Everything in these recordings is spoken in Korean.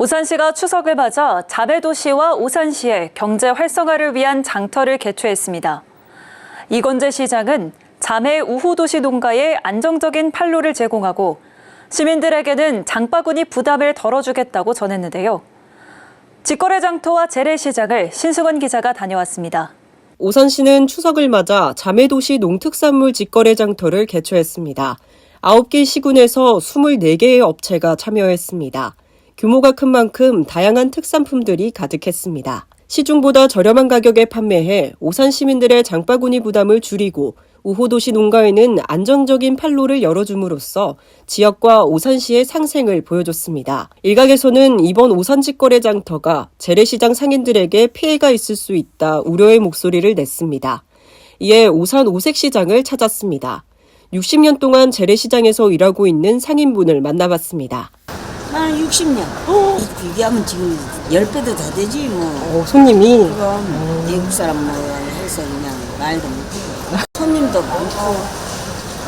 오산시가 추석을 맞아 자배도시와 오산시의 경제 활성화를 위한 장터를 개최했습니다. 이건재 시장은 자매 우후도시 농가에 안정적인 판로를 제공하고 시민들에게는 장바구니 부담을 덜어주겠다고 전했는데요. 직거래 장터와 재래시장을 신수건 기자가 다녀왔습니다. 오산시는 추석을 맞아 자매도시 농특산물 직거래 장터를 개최했습니다. 9개 시군에서 24개의 업체가 참여했습니다. 규모가 큰 만큼 다양한 특산품들이 가득했습니다. 시중보다 저렴한 가격에 판매해 오산 시민들의 장바구니 부담을 줄이고 우호도시 농가에는 안정적인 판로를 열어줌으로써 지역과 오산시의 상생을 보여줬습니다. 일각에서는 이번 오산 직 거래 장터가 재래시장 상인들에게 피해가 있을 수 있다 우려의 목소리를 냈습니다. 이에 오산 오색시장을 찾았습니다. 60년 동안 재래시장에서 일하고 있는 상인분을 만나봤습니다. 한 60년. 비교하면 지금 10배도 더 되지 뭐. 어, 손님이 그럼 외국 사람 뭐 해서 그냥 말도 못하고. 손님도 많고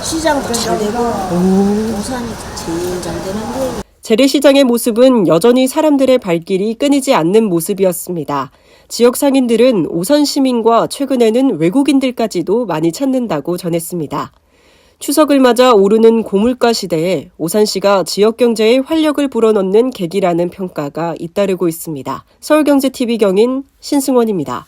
시장도 잘 되고 오산이 제일 잘 되는데 재래시장의 모습은 여전히 사람들의 발길이 끊이지 않는 모습이었습니다. 지역 상인들은 오산 시민과 최근에는 외국인들까지도 많이 찾는다고 전했습니다. 추석을 맞아 오르는 고물가 시대에 오산시가 지역 경제에 활력을 불어넣는 계기라는 평가가 잇따르고 있습니다. 서울경제TV 경인 신승원입니다.